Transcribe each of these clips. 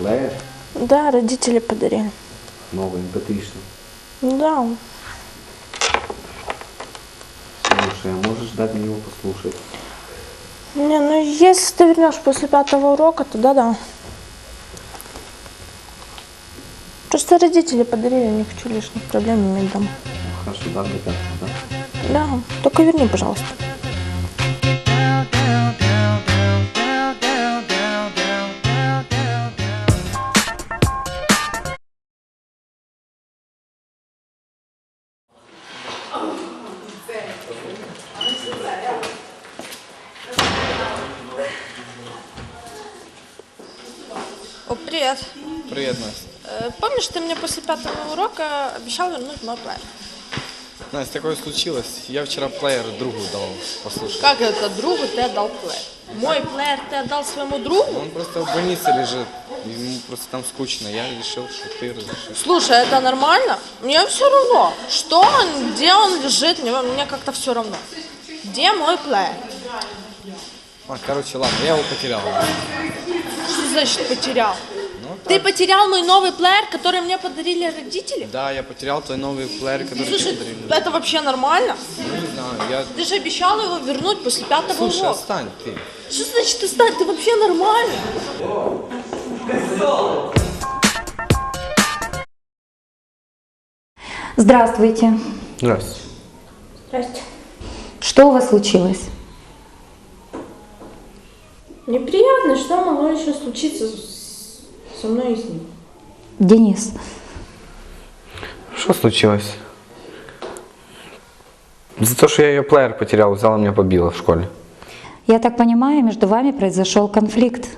Плеер? Да, родители подарили. Новый mp Да. Слушай, а можешь дать мне его послушать? Не, ну если ты вернешь после пятого урока, тогда да. Просто родители подарили, не хочу лишних проблем иметь дома. Ну, хорошо, да, до пятого, да? Да, только верни, пожалуйста. О, привет. Привет, Настя. Э, Помнишь, ты мне после пятого урока обещал вернуть мой плеер? Настя, такое случилось. Я вчера плеер другу дал послушать. Как это другу ты отдал плеер? Мой плеер ты отдал своему другу? Он просто в больнице лежит. Ему просто там скучно. Я решил, что ты разрешишь. Слушай, это нормально? Мне все равно. Что он, где он лежит, мне, мне как-то все равно. Где мой плеер? А, короче, ладно, я его потерял. Значит потерял? Ну, Ты потерял мой новый плеер, который мне подарили родители? Да, я потерял твой новый плеер, который Слушай, тебе подарили. это вообще нормально? Ну, не знаю, я... Ты же обещал его вернуть после пятого Слушай, урока. отстань ты. Что значит ты стань? Ты вообще нормально? Здравствуйте. Здравствуйте. Здрасте. Что у вас случилось? Неприятно, что могло еще случиться с- со мной и с ним. Денис, Что случилось? За то, что я ее плеер потерял, взяла меня побила в школе. я так понимаю, между вами произошел конфликт.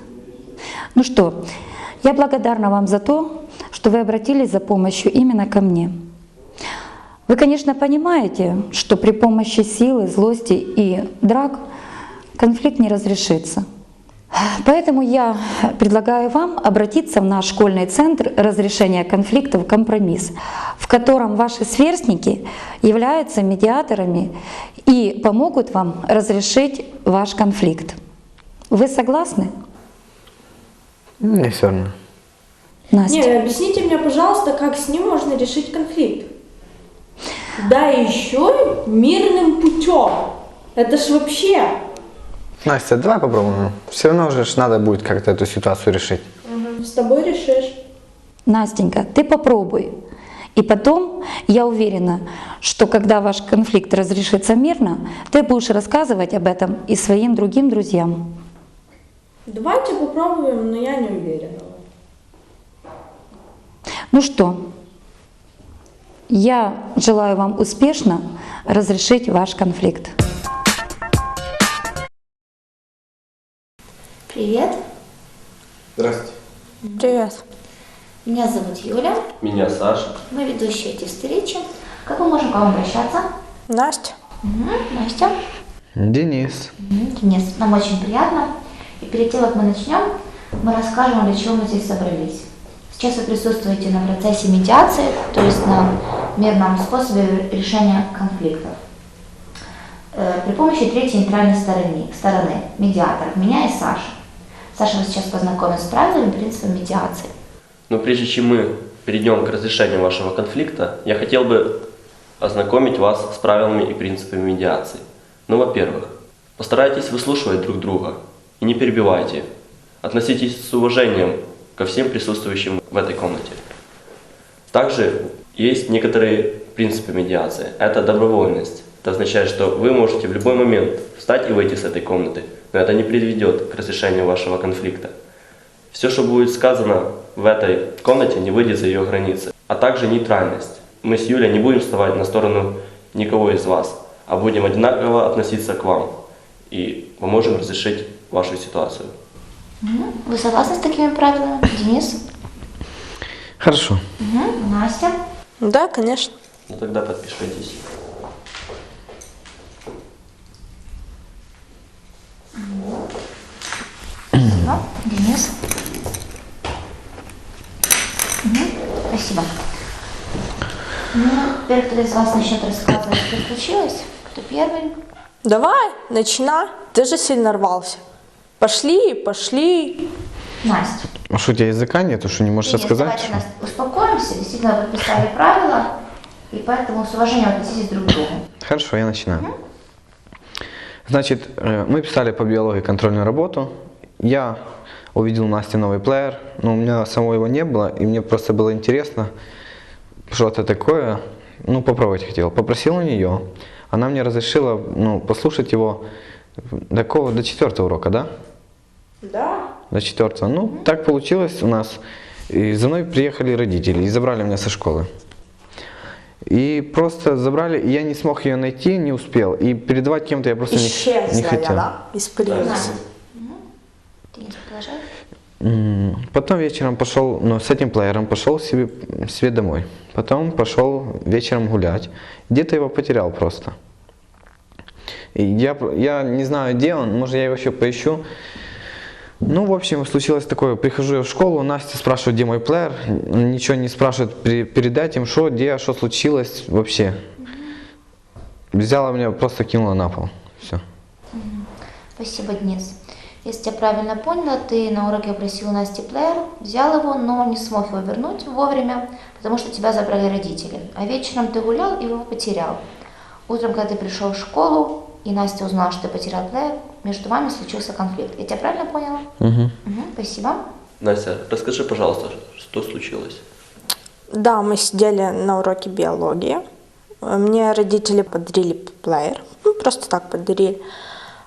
Ну что, я благодарна вам за то, что вы обратились за помощью именно ко мне. Вы, конечно, понимаете, что при помощи силы, злости и драк конфликт не разрешится. Поэтому я предлагаю вам обратиться в наш школьный центр разрешения конфликтов «Компромисс», в котором ваши сверстники являются медиаторами и помогут вам разрешить ваш конфликт. Вы согласны, Мне все равно. Настя? Не, объясните мне, пожалуйста, как с ним можно решить конфликт. Да еще мирным путем. Это ж вообще. Настя, давай попробуем. Все равно же ж надо будет как-то эту ситуацию решить. С тобой решишь. Настенька, ты попробуй. И потом, я уверена, что когда ваш конфликт разрешится мирно, ты будешь рассказывать об этом и своим другим друзьям. Давайте попробуем, но я не уверена. Ну что, я желаю вам успешно разрешить ваш конфликт. Привет, Здравствуйте. Привет. меня зовут Юля, Меня Саша. мы ведущие эти встречи. Как мы можем к вам обращаться? Настя. Мгм, Настя. Денис. Мгм, Денис, нам очень приятно. И перед тем, как мы начнем, мы расскажем, для чего мы здесь собрались. Сейчас вы присутствуете на процессе медиации, то есть на мирном способе решения конфликтов. Э, При помощи третьей нейтральной стороны, стороны медиаторов, меня и Саши. Саша вас сейчас познакомит с правилами и принципами медиации. Но прежде чем мы перейдем к разрешению вашего конфликта, я хотел бы ознакомить вас с правилами и принципами медиации. Ну, во-первых, постарайтесь выслушивать друг друга и не перебивайте. Относитесь с уважением ко всем присутствующим в этой комнате. Также есть некоторые принципы медиации. Это добровольность. Это означает, что вы можете в любой момент встать и выйти с этой комнаты, но это не приведет к разрешению вашего конфликта. Все, что будет сказано в этой комнате, не выйдет за ее границы. А также нейтральность. Мы с Юлей не будем вставать на сторону никого из вас, а будем одинаково относиться к вам. И поможем разрешить вашу ситуацию. Вы согласны с такими правилами, Денис? Хорошо. Мгм. Настя? Да, конечно. Ну тогда подпишитесь. Спасибо. Денис? Спасибо. Ну, теперь кто из вас начнет рассказывать, что случилось? Кто первый? Давай, начинай. Ты же сильно рвался. Пошли, пошли. Настя. А что, у тебя языка нету, что не можешь Денис, рассказать? давайте, Настя, успокоимся. Действительно, вы подписали правила, и поэтому с уважением относитесь друг к другу. Хорошо, я начинаю. Значит, э, мы писали по биологии контрольную работу. Я увидел у Насти новый плеер, но у меня самого его не было, и мне просто было интересно, что это такое. Ну, попробовать хотел. Попросил у нее. Она мне разрешила ну, послушать его до какого? До четвертого урока, да? Да. До четвертого. Ну, так получилось у нас. И за мной приехали родители и забрали меня со школы. И просто забрали, и я не смог ее найти, не успел. И передавать кем-то я просто не, Исчезла не я, хотел. да? Испарилась. М, Потом вечером пошел, ну, с этим плеером пошел себе, себе домой. Потом пошел вечером гулять. Где-то его потерял просто. И я, я не знаю, где он, может, я его еще поищу. Ну, в общем, случилось такое. Прихожу я в школу, Настя спрашивает, где мой плеер. Ничего не спрашивает, пере- передать им, что, где, что случилось вообще. Взяла меня, просто кинула на пол. Все. Спасибо, Денис. Если я правильно поняла, ты на уроке просил у Насти плеер, взял его, но не смог его вернуть вовремя, потому что тебя забрали родители. А вечером ты гулял и его потерял. Утром, когда ты пришел в школу, и Настя узнала, что ты потерял плеер, между вами случился конфликт. Я тебя правильно поняла? Мгм. Мгм, спасибо. Настя, расскажи, пожалуйста, что случилось? Да, мы сидели на уроке биологии. Мне родители подарили плеер. Ну, просто так подарили.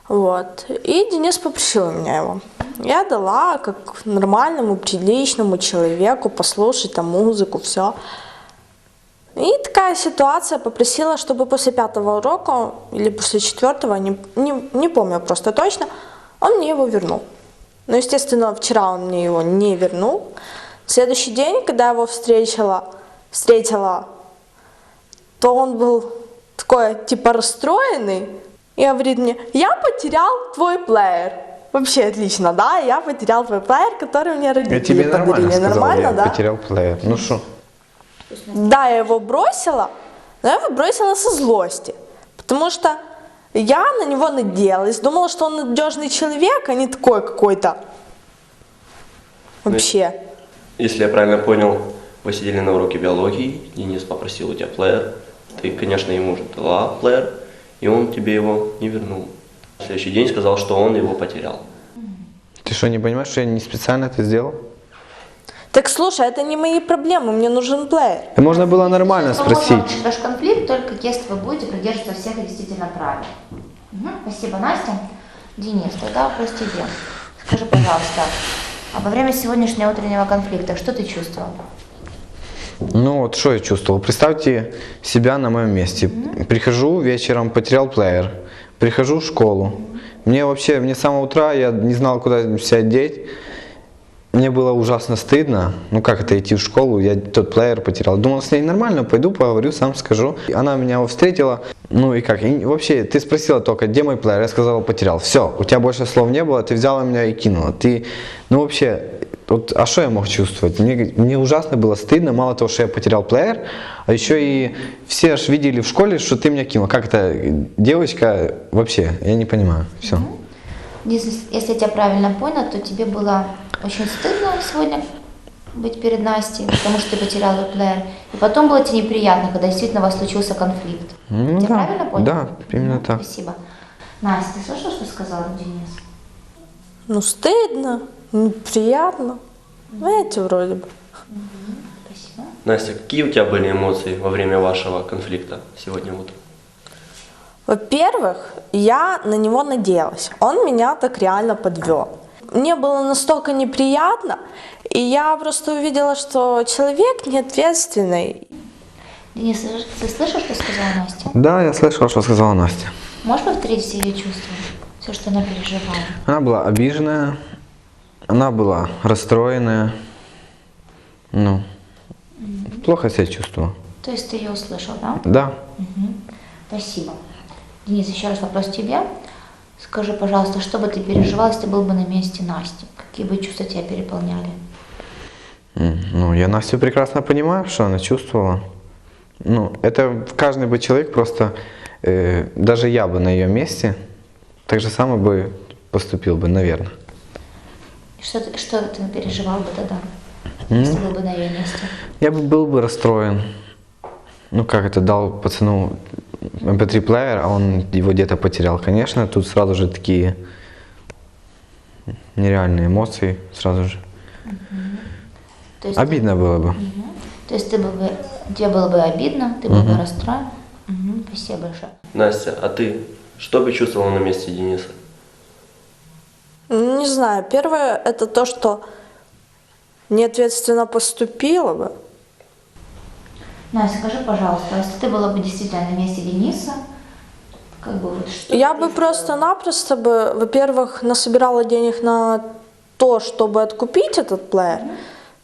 Вот. И Денис попросил у меня его. Я дала, как нормальному, приличному человеку, послушать там музыку, все. И такая ситуация попросила, чтобы после пятого урока или после четвертого, не, не, не помню просто точно, он мне его вернул. Но, естественно, вчера он мне его не вернул. Следующий день, когда я его встретила, встретила, то он был такой, типа, расстроенный. И говорит мне, я потерял твой плеер. Вообще отлично, да, я потерял твой плеер, который мне родители Я тебе нормально подарили. сказал, нормально, я да? потерял плеер. Ну что? Да, я его бросила, но я его бросила со злости. Потому что я на него надеялась, думала, что он надежный человек, а не такой какой-то. Вообще. Если я правильно понял, вы сидели на уроке биологии, Денис попросил у тебя плеер, ты, конечно, ему же дала плеер, и он тебе его не вернул. На следующий день сказал, что он его потерял. Ты что, не понимаешь, что я не специально это сделал? Так слушай, это не мои проблемы, мне нужен плеер. Можно было нормально спросить. ваш конфликт, только если вы будете придерживаться всех действительно правил. Мгм, Спасибо, Настя. Денис, тогда вопрос тебе. Скажи, пожалуйста, а во время сегодняшнего утреннего конфликта что ты чувствовал? Ну вот что я чувствовал? Представьте себя на моем месте. Прихожу вечером, потерял плеер. Прихожу в школу. Мне вообще, мне с самого утра я не знал, куда себя деть. Мне было ужасно стыдно. Ну как это идти в школу? Я тот плеер потерял. Думал, с ней нормально, пойду поговорю, сам скажу. Она меня встретила. Ну и как? И вообще, ты спросила только, где мой плеер? Я сказал, потерял. Все, у тебя больше слов не было, ты взяла меня и кинула. Ты, ну вообще, вот, а что я мог чувствовать? Мне, мне ужасно было стыдно, мало того, что я потерял плеер, а еще и все аж видели в школе, что ты меня кинул. Как это, девочка, вообще, я не понимаю. Все. Денис, если я тебя правильно понял, то тебе было очень стыдно сегодня быть перед Настей, потому что ты потерял ее плеер. И потом было тебе неприятно, когда действительно у вас случился конфликт. Ну я да, правильно понял? да, именно Мгм, так. Спасибо. Настя, ты слышала, что сказал Денис? Ну, стыдно, неприятно. Знаете, вроде бы. Спасибо. Настя, какие у тебя были эмоции во время вашего конфликта сегодня утром? Во-первых, я на него надеялась. Он меня так реально подвел. Мне было настолько неприятно, и я просто увидела, что человек неответственный. Денис, ты слышал, что сказала Настя? Да, я слышал, что сказала Настя. Можешь повторить все ее чувства? Все, что она переживала. Она была обиженная, она была расстроенная. Ну, плохо себя чувствовала. То есть ты ее услышал, да? Да. Спасибо. Денис, еще раз вопрос тебе. Скажи, пожалуйста, что бы ты переживал, если ты был бы на месте Насти? Какие бы чувства тебя переполняли? Ну, я Настю прекрасно понимаю, что она чувствовала. Ну, это каждый бы человек просто, э, даже я бы на ее месте, так же самое бы поступил бы, наверное. Что, что ты переживал бы тогда, если был бы на ее месте? Я бы был бы расстроен. Ну как это, дал пацану MP3 плеер, а он его где-то потерял. Конечно, тут сразу же такие нереальные эмоции сразу же. То есть, Обидно было бы. то есть ты бы, тебе было бы обидно, ты был бы расстроен? Мгм, Спасибо большое. Настя, а ты что бы чувствовала на месте Дениса? Не знаю, первое это то, что неответственно поступила бы. Настя, скажи, пожалуйста, если ты была бы действительно на месте Дениса, как бы вот что Я бы просто-напросто бы, во-первых, насобирала денег на то, чтобы откупить этот плеер,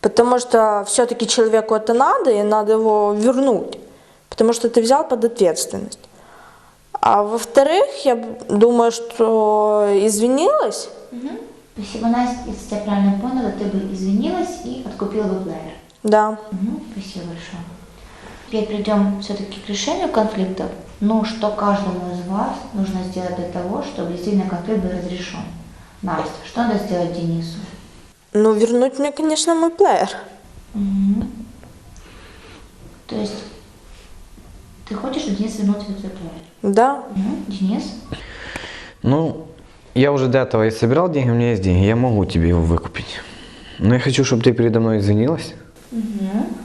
потому что все-таки человеку это надо, и надо его вернуть, потому что ты взял под ответственность. А во-вторых, я думаю, что извинилась, Мгм. Спасибо, Настя. Если я правильно поняла, ты бы извинилась и откупила бы плеер. да. Мгм, Спасибо большое. Теперь придем все-таки к решению конфликтов. Ну, что каждому из вас нужно сделать для того, чтобы действительно конфликт был разрешен? Настя, что надо сделать Денису? Ну, вернуть мне, конечно, мой плеер. Мгм. То есть ты хочешь, чтобы Денис вернул тебе твой плеер? Да. Мгм. Денис? Ну, я уже до этого и собирал деньги, у меня есть деньги, я могу тебе его выкупить. Но я хочу, чтобы ты передо мной извинилась. Мгм.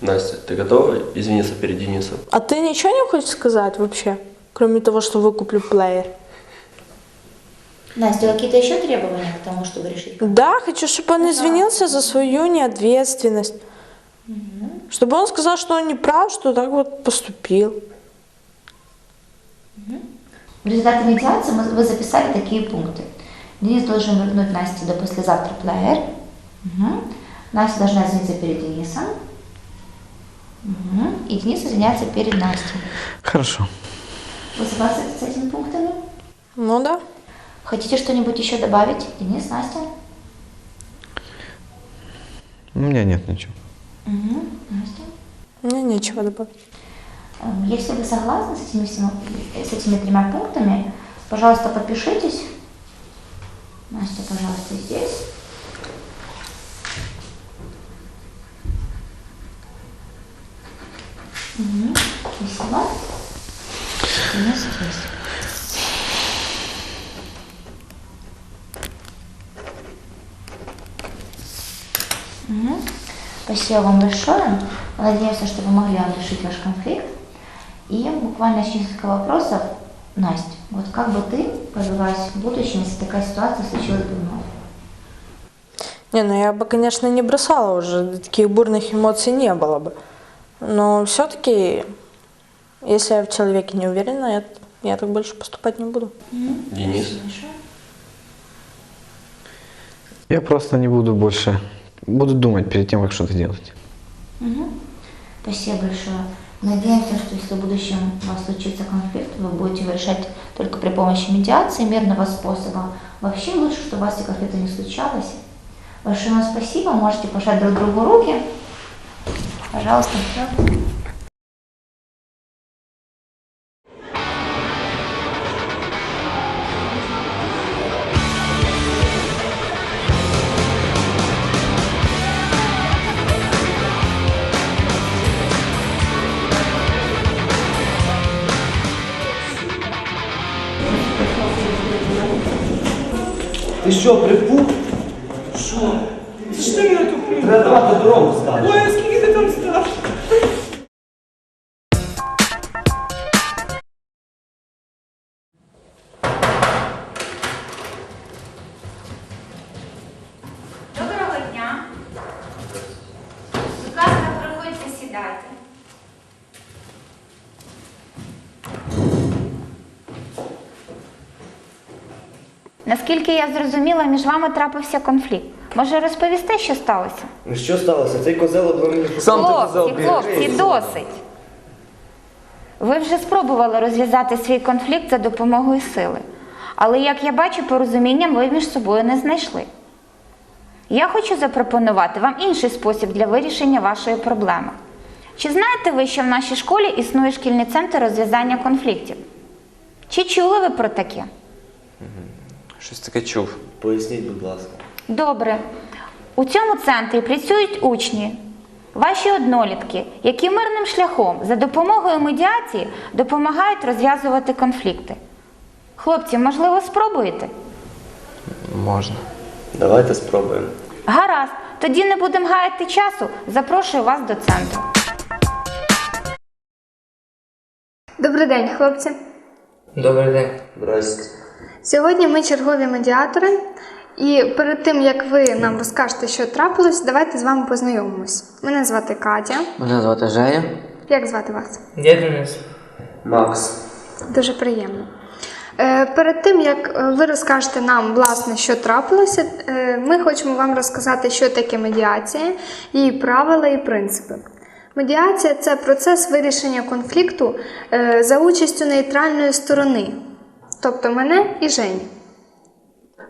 Настя, ты готова извиниться перед Денисом? А ты ничего не хочешь сказать вообще, кроме того, что выкуплю плеер? Настя, какие-то еще требования к тому, чтобы решить? Да, хочу, чтобы он извинился за свою неответственность. Чтобы он сказал, что он не прав, что так вот поступил. В результате медиации мы- вы записали такие пункты. Денис должен вернуть Насте до послезавтра плеер. Мгм. Настя должна извиниться перед Денисом. Мгм. И Денис извиняется перед Настей. Хорошо. Вы согласны с этими пунктами? Ну да. Хотите что-нибудь еще добавить? Денис, Настя? У меня нет ничего. Мгм. Настя? Мне нечего добавить. Эм, Если вы согласны с этими, с этими тремя пунктами, пожалуйста, подпишитесь. Настя, пожалуйста, здесь. Мгм. Спасибо. Денис здесь. Мгм. Спасибо вам большое. Надеемся, что помогли вам решить ваш конфликт. И буквально еще несколько вопросов. Настя, вот как бы ты повелась в будущем, если такая ситуация случилась бы вновь? Не, ну я бы, конечно, не бросала уже, таких бурных эмоций не было бы. Но все-таки, если я в человеке не уверена, я, я так больше поступать не буду. Денис? Я просто не буду больше, буду думать перед тем, как что-то делать. Мгм. Спасибо большое. Надеемся, что если в будущем у вас случится конфликт, вы будете его решать только при помощи медиации, мирного способа. Вообще лучше, чтобы у вас эти конфликты не случалось. Большое вам спасибо. Можете пожать друг другу руки. Пожалуйста, все. Ти що, припух? Що ти мене тут Треба давати дорогу Наскільки я зрозуміла, між вами трапився конфлікт. Може розповісти, що сталося? Ну що сталося? Цей козел обвив мені Хлопці, хлопці, досить. Ви вже спробували розв'язати свій конфлікт за допомогою сили. Але, як я бачу, порозуміння ви між собою не знайшли. Я хочу запропонувати вам інший спосіб для вирішення вашої проблеми. Чи знаєте ви, що в нашій школі існує шкільний центр розв'язання конфліктів? Чи чули ви про таке? Щось таке чув. Поясніть, будь ласка. Добре. У цьому центрі працюють учні, ваші однолітки, які мирним шляхом за допомогою медіації допомагають розв'язувати конфлікти. Хлопці, можливо, спробуєте? Можна. Давайте спробуємо. Гаразд, тоді не будемо гаяти часу. Запрошую вас до центру. Добрий день, хлопці. Добрий день. Здрасте. Сьогодні ми чергові медіатори, і перед тим як ви нам розкажете, що трапилось, давайте з вами познайомимось. Мене звати Катя. Мене звати Женя. Як звати вас? Я Денис. Макс. Дуже приємно. Е, Перед тим як е, ви розкажете нам, власне, що трапилося, е, ми хочемо вам розказати, що таке медіація, її правила і принципи. Медіація це процес вирішення конфлікту за участю нейтральної сторони, тобто мене і Жені.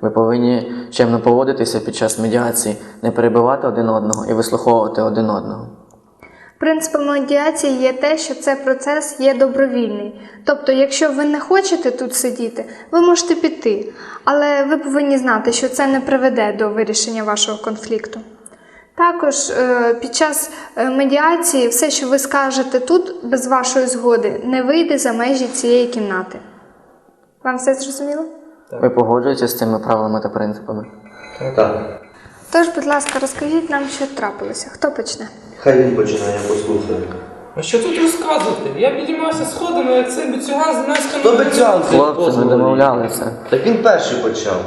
Ви повинні чемно поводитися під час медіації, не перебивати один одного і вислуховувати один одного. Принципом медіації є те, що цей процес є добровільний. Тобто, якщо ви не хочете тут сидіти, ви можете піти, але ви повинні знати, що це не приведе до вирішення вашого конфлікту. Також е, під час е, медіації все, що ви скажете тут без вашої згоди, не вийде за межі цієї кімнати. Вам все зрозуміло? Ви погоджуєтеся з цими правилами та принципами? Так. Тож, будь ласка, розкажіть нам, що трапилося. Хто почне? Хай він починає, я послухаю. А що тут розказувати? Я підіймався сходами, як цей бицюган з Донецька. Хто би цього Хлопці, ми домовлялися. Так він перший почав.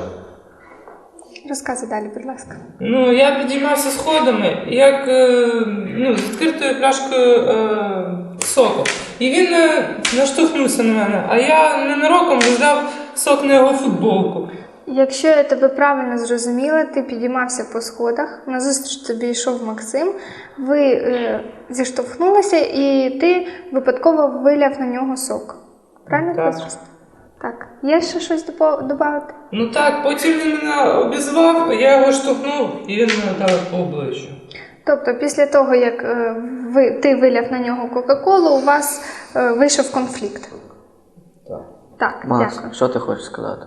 Розказуй далі, будь ласка. Ну, я підіймався сходами, як е, ну, з відкритою пляшкою е, соку. І він е, наштовхнувся на мене, а я ненароком розляв сок на його футболку. Якщо я тебе правильно зрозуміла, ти підіймався по сходах, назустріч тобі йшов Максим, ви е, зіштовхнулися і ти випадково виляв на нього сок. Правильно Так. зрозуміла? Так. Є ще щось додати? Ну так, потім він мене обізвав, я його штовхнув, і він мене дав по обличчю. Тобто, після того, як е, ви, ти виляв на нього Кока-Колу, у вас е, вийшов конфлікт. Так. Так, Макс, дякую. що ти хочеш сказати?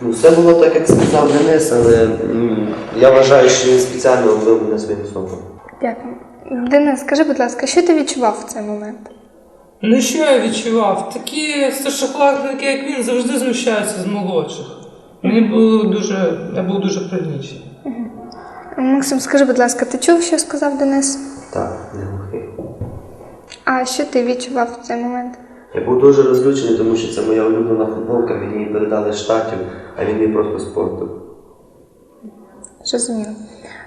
Ну, все було так, як сказав Денис, але я вважаю, що він спеціально вбив мене своїм соком. Дякую. Денис, скажи, будь ласка, що ти відчував в цей момент? Ну що я відчував? Такі старшокласники, як він, завжди знущаються з молодших. Мені було дуже, я був дуже пригнічений. Максим, скажи, будь ласка, ти чув, що сказав Денис? Так, не глухий. А що ти відчував в цей момент? Я був дуже розлючений, тому що це моя улюблена футболка, мені її передали з штатів, а він її просто спортив. Зрозуміло.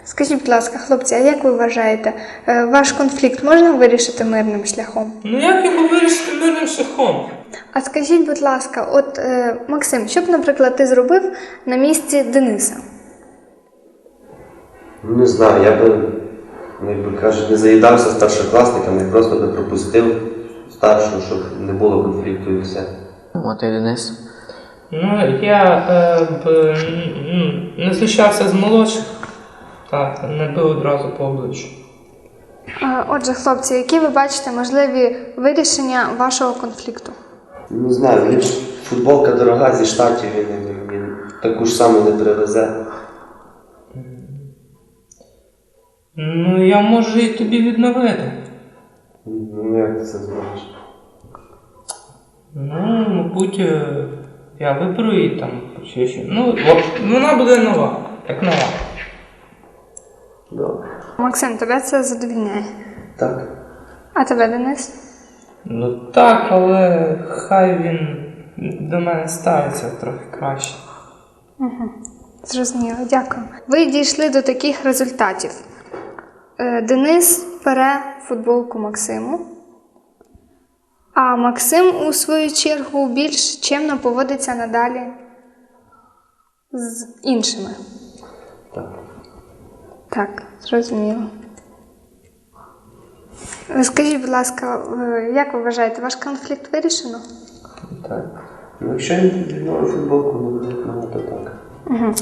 Скажіть, будь ласка, хлопці, а як ви вважаєте, е, ваш конфлікт можна вирішити мирним шляхом? Ну як його вирішити мирним шляхом? А скажіть, будь ласка, от е, Максим, що б, наприклад, ти зробив на місці Дениса? Ну, не знаю, я би, ну, як би кажуть, не заїдався старшокласниками, я просто би пропустив старшого, щоб не було конфлікту і все. Ну, а ти, Денис? Ну, я е, б не знущався з молодших. Так, не бив одразу по обличчю. Отже, хлопці, які ви бачите можливі вирішення вашого конфлікту? Не знаю, мені футболка дорога зі штатів, він, він, він таку ж саму не привезе. Ну, я можу і тобі відновити. Ну як ти це зробиш? Ну, мабуть, е, я виберу її там. Чи ще. Ну, вона буде нова, як нова. Добре. Максим, тебе це задовільняє. Так. А тебе, Денис? Ну так, але хай він до мене ставиться трохи краще. Зрозуміло, дякую. Ви дійшли до таких результатів. Е, Денис бере футболку Максиму, а Максим, у свою чергу, більш чемно поводиться надалі з іншими. Так. Так, зрозуміло. Скажіть, будь ласка, е, як ви вважаєте, ваш конфлікт вирішено? Так. Ну, якщо він футболку, то так. Е,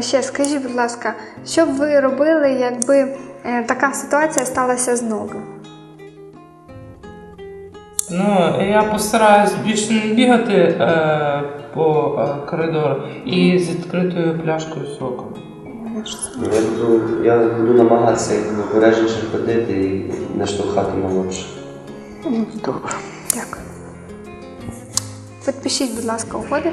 Ще скажіть, будь ласка, що б ви робили, якби е, така ситуація сталася знову? Ну, я постараюсь більше не бігати е, по е, коридору і з відкритою пляшкою соку. Ну, Я буду, я буду намагатися обережніше ходити і не штовхати молодше. Добре. Дякую. Підпишіть, будь ласка, угоди.